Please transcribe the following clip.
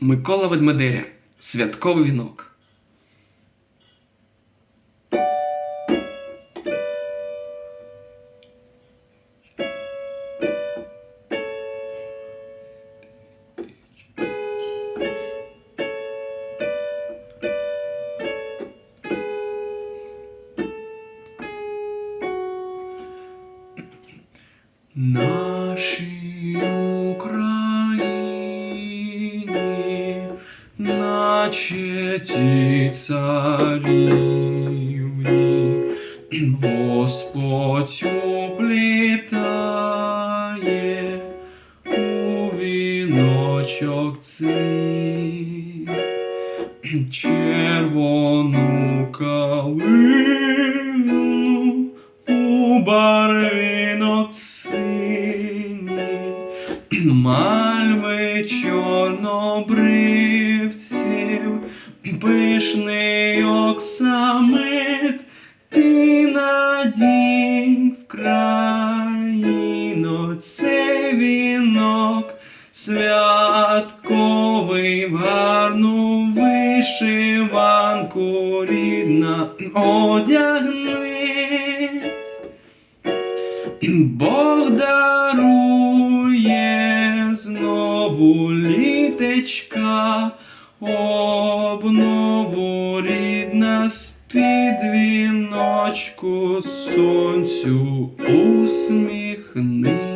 Микола Ведмедеря. Святковий вінок. Нашій наче ті царівні, Господь уплітає у віночок цей червону калину у барвінок синій, мальви чорнобривців, Пишний оксамит, ти надінь в країну цей вінок, святковий в гарну вишиванку рідна одягнись. Бог дарує знову літечка, обнову рідна з-під віночку сонцю усміхнись.